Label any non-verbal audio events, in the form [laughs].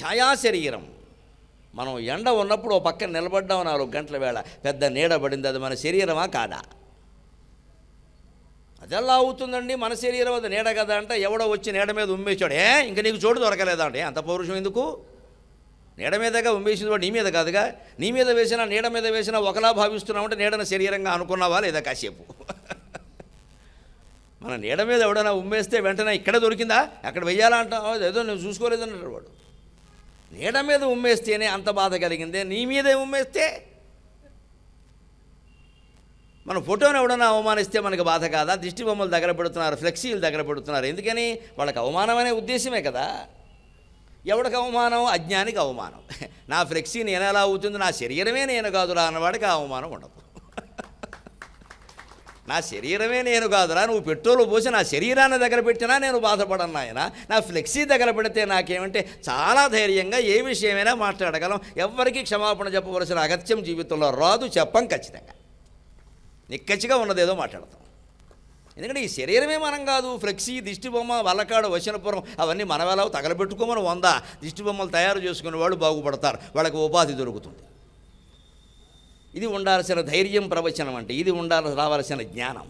ఛాయా శరీరం మనం ఎండ ఉన్నప్పుడు ఓ పక్కన నిలబడ్డాం నాలుగు గంటల వేళ పెద్ద నీడ పడింది అది మన శరీరమా కాదా? అదెలా అవుతుందండి? మన శరీరం అది నీడ కదా అంటే ఎవడో వచ్చి నీడ మీద ఉమ్మేశాడు. ఏ ఇంక నీకు చోటు దొరకలేదా అంటే అంత పౌరుషం ఎందుకు? నీడ మీదగా ఉమ్మేసింది వాడు నీ మీద కాదుగా? నీ మీద వేసినా నీడ మీద వేసినా ఒకలా భావిస్తున్నామంటే నీడన శరీరంగా అనుకున్నావా లేదా కాసేపు? మన నీడ మీద ఎవడైనా ఉమ్మేస్తే వెంటనే ఇక్కడ దొరికిందా? అక్కడ వెయ్యాలా అంటావు? ఏదో నువ్వు చూసుకోలేదన్నాడు వాడు. నీడ మీద ఉమ్మేస్తేనే అంత బాధ కలిగిందే నీ మీదే ఉమ్మేస్తే మన ఫోటోని ఎవడన్నా అవమానిస్తే మనకు బాధ కాదా? దిష్టి బొమ్మలు దగ్గర పెడుతున్నారు ఫ్లెక్సీలు దగ్గర పెడుతున్నారు. ఎందుకని? వాళ్ళకి అవమానం అనే ఉద్దేశమే కదా. ఎవడికి అవమానం? అజ్ఞానికి అవమానం. [laughs] నా ఫ్లెక్సీ నేను ఎలా అవుతుంది నా శరీరమే నేను కాదురా అన్నవాడికి ఆ అవమానం ఉండదు. నా శరీరమే నేను కాదురా నువ్వు పెట్రోలు పోసి నా శరీరాన్ని దగ్గర పెట్టినా నేను బాధపడను ఆయన నా ఫ్లెక్సీ దగ్గర పెడితే నాకేమంటే చాలా ధైర్యంగా ఏ విషయమైనా మాట్లాడగలం. ఎవ్వరికీ క్షమాపణ చెప్పవలసిన అగత్యం జీవితంలో రాదు చెప్పం ఖచ్చితంగా. నిక్కచ్చిగా ఉన్నదేదో మాట్లాడతాం. ఎందుకంటే ఈ శరీరమే మనం కాదు ఫ్లెక్సీ దిష్టిబొమ్మ వల్లకాడు వచనపురం అవన్నీ మన వేళ తగలబెట్టుకోమని వందా. దిష్టి బొమ్మలు తయారు చేసుకునే వాళ్ళు బాగుపడతారు వాళ్ళకి ఉపాధి దొరుకుతుంది. ఇది ఉండాల్సిన ధైర్యం ప్రవచనం అంటే ఇది ఉండాల్సి రావాల్సిన జ్ఞానం.